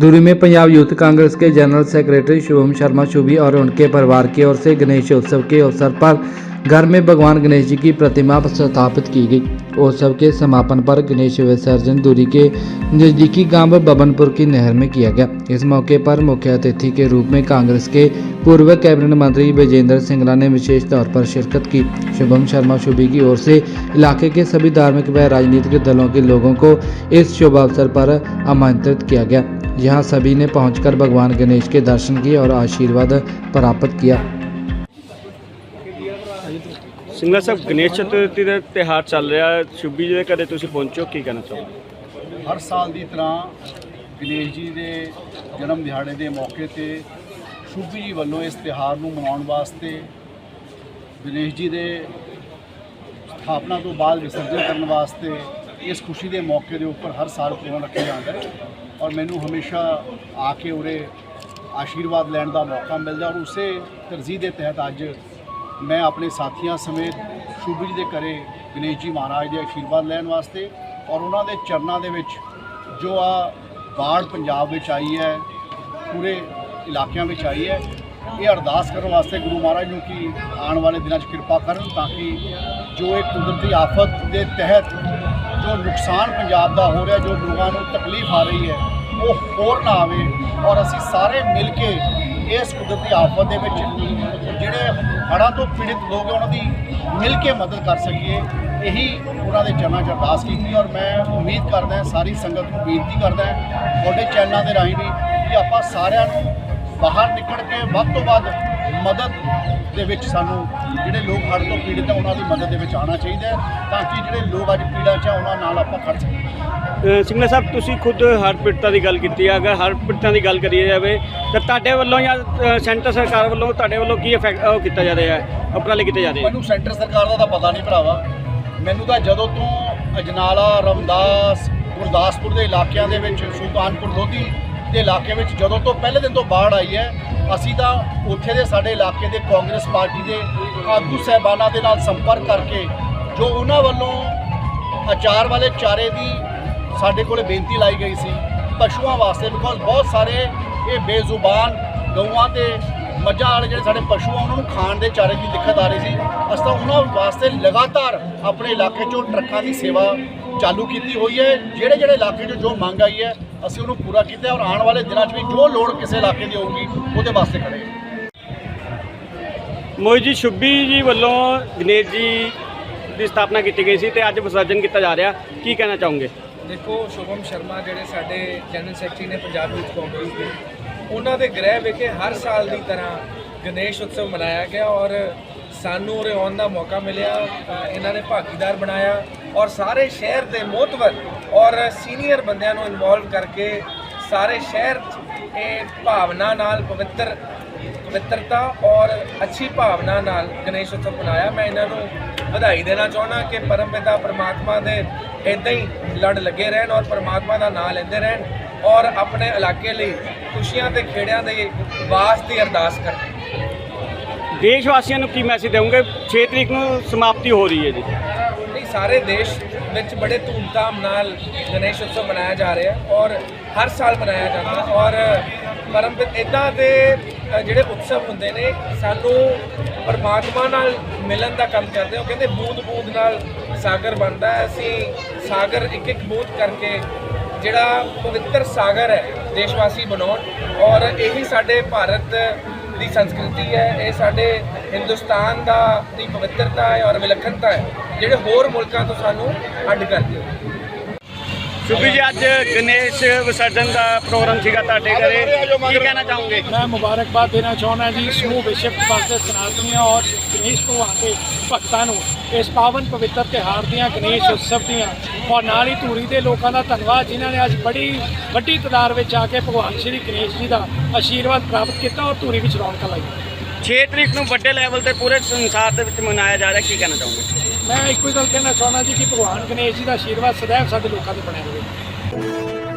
दूरी में पंजाब यूथ कांग्रेस के जनरल सेक्रेटरी शुभम शर्मा शुभी और उनके परिवार की ओर से गणेश उत्सव के अवसर पर घर में भगवान गणेश जी की प्रतिमा स्थापित की गई उत्सव के समापन पर गणेश विसर्जन दूरी के नज़दीकी गाँव बबनपुर की नहर में किया गया। इस मौके पर मुख्य अतिथि के रूप में कांग्रेस के पूर्व कैबिनेट मंत्री विजेंद्र सिंगला ने विशेष तौर पर शिरकत की। शुभम शर्मा शुभी की ओर से इलाके के सभी धार्मिक व राजनीतिक दलों के लोगों को इस शुभ अवसर पर आमंत्रित किया गया। यहाँ सभी ने पहुंचकर भगवान गणेश के दर्शन किए और आशीर्वाद प्राप्त किया। ਸਿੰਗਲਾ ਸਾਹਿਬ, ਗਣੇਸ਼ ਚਤੁਰਥੀ ਦਾ ਤਿਹਾਰ ਚੱਲ ਰਿਹਾ। ਸ਼ੁਭੀ ਜੀ ਦੇ ਘਰੇ ਤੁਸੀਂ ਪਹੁੰਚੋ, ਕੀ ਕਹਿਣਾ ਚਾਹੋਗੇ? ਹਰ ਸਾਲ ਦੀ ਤਰ੍ਹਾਂ ਗਣੇਸ਼ ਜੀ ਦੇ ਜਨਮ ਦਿਹਾੜੇ ਦੇ ਮੌਕੇ ਤੇ ਸ਼ੁਭੀ ਜੀ ਵੱਲੋਂ ਇਸ ਤਿਹਾਰ ਨੂੰ ਮਨਾਉਣ ਵਾਸਤੇ ਗਣੇਸ਼ ਜੀ ਦੇ ਸਥਾਪਨਾ ਤੋਂ ਬਾਅਦ ਵਿਸਰਜਨ ਕਰਨ ਵਾਸਤੇ ਇਸ ਖੁਸ਼ੀ ਦੇ ਮੌਕੇ ਦੇ ਉੱਪਰ ਹਰ ਸਾਲ ਪ੍ਰੋਗਰਾਮ ਰੱਖਿਆ ਜਾਂਦਾ ਹੈ ਔਰ ਮੈਨੂੰ ਹਮੇਸ਼ਾ ਆ ਕੇ ਉਰੇ ਆਸ਼ੀਰਵਾਦ ਲੈਣ ਦਾ ਮੌਕਾ ਮਿਲਦਾ ਔਰ ਉਸੇ ਤਰਜੀਹ ਦੇ ਤਹਿਤ ਅੱਜ ਮੈਂ ਆਪਣੇ ਸਾਥੀਆਂ ਸਮੇਤ ਸ਼ੁਭੀ ਜੀ ਦੇ ਘਰੇ ਗਣੇਸ਼ ਜੀ ਮਹਾਰਾਜ ਦੇ ਆਸ਼ੀਰਵਾਦ ਲੈਣ ਵਾਸਤੇ ਔਰ ਉਹਨਾਂ ਦੇ ਚਰਨਾਂ ਦੇ ਵਿੱਚ ਜੋ ਆ ਬਾੜ ਪੰਜਾਬ ਵਿੱਚ ਆਈ ਹੈ, ਪੂਰੇ ਇਲਾਕਿਆਂ ਵਿੱਚ ਆਈ ਹੈ, ਇਹ ਅਰਦਾਸ ਕਰਨ ਵਾਸਤੇ ਗੁਰੂ ਮਹਾਰਾਜ ਨੂੰ ਕਿ ਆਉਣ ਵਾਲੇ ਦਿਨਾਂ 'ਚ ਕਿਰਪਾ ਕਰਨ ਤਾਂ ਕਿ ਜੋ ਇਹ ਕੁਦਰਤੀ ਆਫਤ ਦੇ ਤਹਿਤ ਜੋ ਨੁਕਸਾਨ ਪੰਜਾਬ ਦਾ ਹੋ ਰਿਹਾ, ਜੋ ਲੋਕਾਂ ਨੂੰ ਤਕਲੀਫ ਆ ਰਹੀ ਹੈ, ਉਹ ਹੋਰ ਨਾ ਆਵੇ ਔਰ ਅਸੀਂ ਸਾਰੇ ਮਿਲ ਕੇ ਇਸ ਕੁਦਰਤੀ ਆਫਤ ਦੇ ਵਿੱਚ ਜਿਹੜੇ ਹੜ੍ਹਾਂ ਤੋਂ ਪੀੜਿਤ ਲੋਕ ਉਹਨਾਂ ਦੀ ਮਿਲ ਕੇ ਮਦਦ ਕਰ ਸਕੀਏ। ਇਹੀ ਉਹਨਾਂ ਦੇ ਚਰਨਾਂ 'ਚ ਅਰਦਾਸ ਕੀਤੀ ਔਰ ਮੈਂ ਉਮੀਦ ਕਰਦਾ ਸਾਰੀ ਸੰਗਤ ਨੂੰ ਬੇਨਤੀ ਕਰਦਾ ਤੁਹਾਡੇ ਚੈਨਲਾਂ ਦੇ ਰਾਹੀਂ ਵੀ ਕਿ ਆਪਾਂ ਸਾਰਿਆਂ ਨੂੰ ਬਾਹਰ ਨਿਕਲ ਕੇ ਵੱਧ ਤੋਂ ਵੱਧ ਮਦਦ ਦੇ ਵਿੱਚ ਸਾਨੂੰ ਜਿਹੜੇ ਲੋਕ ਹੜ੍ਹ ਤੋਂ ਪੀੜਿਤ ਹੈ ਉਹਨਾਂ ਦੀ ਮਦਦ ਦੇ ਵਿੱਚ ਆਉਣਾ ਚਾਹੀਦਾ ਹੈ ਤਾਂ ਕਿ ਜਿਹੜੇ ਲੋਕ ਅੱਜ ਪੀੜਾ 'ਚ ਉਹਨਾਂ ਨਾਲ ਆਪਾਂ ਖੜ ਸਕੀਏ। ਅ, ਸਿੰਗਲਾ ਸਾਹਿਬ ਤੁਸੀਂ ਖੁਦ ਹਰ ਪੀੜਤਾਂ ਦੀ ਗੱਲ ਕੀਤੀ ਹੈ ਅਗਰ ਹਰ ਪੀੜਤਾਂ ਦੀ ਗੱਲ ਕਰੀ ਜਾਵੇ ਤਾਂ ਤੁਹਾਡੇ ਵੱਲੋਂ ਜਾਂ ਸੈਂਟਰ ਸਰਕਾਰ ਵੱਲੋਂ ਤੁਹਾਡੇ ਵੱਲੋਂ ਕੀ ਇਫੈਕਟ ਉਹ ਕੀਤਾ ਜਾ ਰਿਹਾ ਹੈ? ਉਪਰਾਲੇ ਕੀਤੇ ਜਾ ਰਹੇ ਮੈਨੂੰ ਸੈਂਟਰ ਸਰਕਾਰ ਦਾ ਤਾਂ ਪਤਾ ਨਹੀਂ ਭਰਾਵਾ। ਮੈਨੂੰ ਤਾਂ ਜਦੋਂ ਤੋਂ ਅਜਨਾਲਾ ਰਮਦਾਸ ਗੁਰਦਾਸਪੁਰ ਦੇ ਇਲਾਕਿਆਂ ਦੇ ਵਿੱਚ ਸੁਲਤਾਨਪੁਰ ਲੋਧੀ ਦੇ ਇਲਾਕੇ ਵਿੱਚ ਜਦੋਂ ਤੋਂ ਪਹਿਲੇ ਦਿਨ ਤੋਂ ਬਾੜ ਆਈ ਹੈ, ਅਸੀਂ ਤਾਂ ਉੱਥੇ ਦੇ ਸਾਡੇ ਇਲਾਕੇ ਦੇ ਕਾਂਗਰਸ ਪਾਰਟੀ ਦੇ ਆਗੂ ਸਹਿਬਾਨਾਂ ਦੇ ਨਾਲ ਸੰਪਰਕ ਕਰਕੇ ਜੋ ਉਹਨਾਂ ਵੱਲੋਂ ਅਚਾਰ ਵਾਲੇ ਚਾਰੇ ਦੀ ਸਾਡੇ ਕੋਲੇ ਬੇਨਤੀ ਲਾਈ ਗਈ ਸੀ, ਪਸ਼ੂਆਂ ਵਾਸਤੇ ਬਿਕੋਜ਼ ਬਹੁਤ ਸਾਰੇ ਇਹ ਬੇਜ਼ੁਬਾਨ ਗਊਆਂ ਤੇ ਮੱਝਾਂ ਵਾਲੇ ਜਿਹੜੇ ਸਾਡੇ ਪਸ਼ੂ ਆ ਉਹਨਾਂ ਨੂੰ ਖਾਣ ਦੇ ਚਾਰੇ ਦੀ ਦਿੱਕਤ ਆ ਰਹੀ ਸੀ। ਅਸੀਂ ਤਾਂ ਉਹਨਾਂ ਵਾਸਤੇ ਲਗਾਤਾਰ ਆਪਣੇ ਇਲਾਕੇ 'ਚੋਂ ਟਰੱਕਾਂ ਦੀ ਸੇਵਾ ਚਾਲੂ ਕੀਤੀ ਹੋਈ ਹੈ। ਜਿਹੜੇ ਜਿਹੜੇ ਇਲਾਕੇ 'ਚੋਂ ਜੋ ਮੰਗ ਆਈ ਹੈ ਅਸੀਂ ਉਹਨੂੰ ਪੂਰਾ ਕੀਤਾ ਹੈ ਔਰ ਆਉਣ ਵਾਲੇ ਦਿਨਾਂ 'ਚ ਵੀ ਜੋ ਲੋੜ ਕਿਸੇ ਇਲਾਕੇ ਦੀ ਹੋਊਗੀ ਉਹਦੇ ਵਾਸਤੇ ਖੜੇ ਹਾਂ। ਮੋਹਿਤ ਜੀ ਸ਼ੁਭੀ ਜੀ ਵੱਲੋਂ ਗਣੇਸ਼ ਜੀ ਦੀ ਸਥਾਪਨਾ ਕੀਤੀ ਗਈ ਸੀ ਤੇ ਅੱਜ ਵਿਸਰਜਨ ਕੀਤਾ ਜਾ ਰਿਹਾ। ਕੀ ਕਹਿਣਾ ਚਾਹੋਗੇ? ਦੇਖੋ ਸ਼ੁਭਮ ਸ਼ਰਮਾ ਜਿਹੜੇ ਸਾਡੇ ਜਨਰਲ ਸੈਕਟਰੀ ਨੇ ਪੰਜਾਬ ਯੂਥ ਕਾਂਗਰਸ ਦੇ ਉਹਨਾਂ ਦੇ ਗ੍ਰਹਿ ਵਿਖੇ ਹਰ ਸਾਲ ਦੀ ਤਰ੍ਹਾਂ ਗਣੇਸ਼ ਉਤਸਵ ਮਨਾਇਆ ਗਿਆ ਔਰ ਸਾਨੂੰ ਉਰੇ ਆਉਣ ਦਾ ਮੌਕਾ ਮਿਲਿਆ ਇਹਨਾਂ ਨੇ ਭਾਗੀਦਾਰ ਬਣਾਇਆ ਔਰ ਸਾਰੇ ਸ਼ਹਿਰ ਦੇ ਮੋਤਵਰ ਔਰ ਸੀਨੀਅਰ ਬੰਦਿਆਂ ਨੂੰ ਇਨਵੋਲਵ ਕਰਕੇ ਸਾਰੇ ਸ਼ਹਿਰ 'ਚ ਇਹ ਭਾਵਨਾ ਨਾਲ ਪਵਿੱਤਰ, ਪਵਿੱਤਰਤਾ ਔਰ ਅੱਛੀ ਭਾਵਨਾ ਨਾਲ ਗਣੇਸ਼ ਉਤਸਵ ਮਨਾਇਆ। ਮੈਂ ਇਹਨਾਂ ਨੂੰ ਵਧਾਈ ਦੇਣਾ ਚਾਹੁੰਦਾ ਕਿ ਪਰਮਪਿਤਾ ਪਰਮਾਤਮਾ ਦੇ ਇਦਾਂ ਹੀ ਲੜ ਲੱਗੇ ਰਹਿਣ ਔਰ ਪਰਮਾਤਮਾ ਦਾ ਨਾਮ ਲੈਂਦੇ ਰਹਿਣ ਔਰ ਆਪਣੇ ਇਲਾਕੇ ਲਈ ਖੁਸ਼ੀਆਂ ਤੇ ਖੇੜਿਆਂ ਦੇ ਵਾਸ ਦੀ ਅਰਦਾਸ ਕਰਨ ਦੇਸ਼ ਵਾਸੀਆਂ ਨੂੰ ਕੀ ਮੈਸੇਜ ਦੇਵੋਗੇ? 6 ਤਰੀਕ ਨੂੰ ਸਮਾਪਤੀ ਹੋ ਰਹੀ ਹੈ ਜੀ। ਨਹੀਂ ਸਾਰੇ ਦੇਸ਼ ਵਿੱਚ ਬੜੇ ਧੂਮਧਾਮ ਨਾਲ ਗਣੇਸ਼ ਉਤਸਵ ਮਨਾਇਆ ਜਾ ਰਿਹਾ ਔਰ ਹਰ ਸਾਲ ਮਨਾਇਆ ਜਾਂਦਾ ਔਰ ਪਰਮਪਿਤ ਇਦਾਂ ਦੇ ਜਿਹੜੇ ਉਤਸਵ ਹੁੰਦੇ ਨੇ ਸਾਨੂੰ ਪਰਮਾਤਮਾ ਨਾਲ ਮਿਲਣ ਦਾ ਕੰਮ ਕਰਦੇ ਹੋ। ਕਹਿੰਦੇ ਬੂੰਦ ਬੂੰਦ ਨਾਲ ਸਾਗਰ ਬਣਦਾ ਹੈ। ਅਸੀਂ ਸਾਗਰ ਇੱਕ ਇੱਕ ਬੂੰਦ ਕਰਕੇ ਜਿਹੜਾ ਪਵਿੱਤਰ ਸਾਗਰ ਹੈ ਦੇਸ਼ਵਾਸੀ ਬਣਾਉਣ ਔਰ ਇਹੀ ਸਾਡੇ ਭਾਰਤ ਦੀ ਸੰਸਕ੍ਰਿਤੀ ਹੈ, ਇਹ ਸਾਡੇ ਹਿੰਦੁਸਤਾਨ ਦਾ ਦੀ ਪਵਿੱਤਰਤਾ ਹੈ ਔਰ ਵਿਲੱਖਣਤਾ ਹੈ, ਜਿਹੜੇ ਹੋਰ ਮੁਲਕਾਂ ਤੋਂ ਸਾਨੂੰ ਅੱਡ ਕਰਦੀ ਹੈ ਸ਼ੁਭੀ ਜੀ ਅੱਜ ਗਣੇਸ਼ ਵਿਸਰਜਨ ਦਾ ਪ੍ਰੋਗਰਾਮ ਸੀਗਾ ਤੁਹਾਡੇ ਘਰੇ। ਕੀ ਕਹਿਣਾ ਚਾਹੋਗੇ? ਮੈਂ ਮੁਬਾਰਕਬਾਦ ਦੇਣਾ ਚਾਹੁੰਦਾ ਜੀ ਸਮੂਹ ਵਿਸ਼ਵ ਵਾਸਤੇ ਸਨਾਤਨੀਆਂ ਔਰ ਗਣੇਸ਼ ਭਗਵਾਨ ਦੇ ਭਗਤਾਂ ਨੂੰ। ਇਸ ਪਾਵਨ ਪਵਿੱਤਰ ਤਿਉਹਾਰ ਦੀਆਂ ਗਣੇਸ਼ ਉਤਸਵ ਦੀਆਂ ਔਰ ਨਾਲ ਹੀ ਧੂਰੀ ਦੇ ਲੋਕਾਂ ਦਾ ਧੰਨਵਾਦ ਜਿਨ੍ਹਾਂ ਨੇ ਅੱਜ ਬੜੀ ਵੱਡੀ ਤਾਦਾਦ ਵਿੱਚ ਆ ਕੇ ਭਗਵਾਨ ਸ਼੍ਰੀ ਗਣੇਸ਼ ਜੀ ਦਾ ਆਸ਼ੀਰਵਾਦ ਪ੍ਰਾਪਤ ਕੀਤਾ ਔਰ ਧੂਰੀ ਵਿੱਚ ਰੌਣਕਾਂ ਲਾਈ। 6 ਤਰੀਕ ਨੂੰ ਵੱਡੇ ਲੈਵਲ ਤੇ ਪੂਰੇ ਸੰਸਾਰ ਦੇ ਵਿੱਚ ਮਨਾਇਆ ਜਾ ਰਿਹਾ ਕੀ ਕਹਿਣਾ ਚਾਹੋਗੇ? ਮੈਂ ਇੱਕੋ ਹੀ ਗੱਲ ਕਹਿਣਾ ਚਾਹੁੰਦਾ ਜੀ ਕਿ ਭਗਵਾਨ ਗਣੇਸ਼ ਜੀ ਦਾ ਆਸ਼ੀਰਵਾਦ ਸदैव ਸਾਡੇ ਲੋਕਾਂ ਤੇ ਬਣਿਆ ਰਹੇ।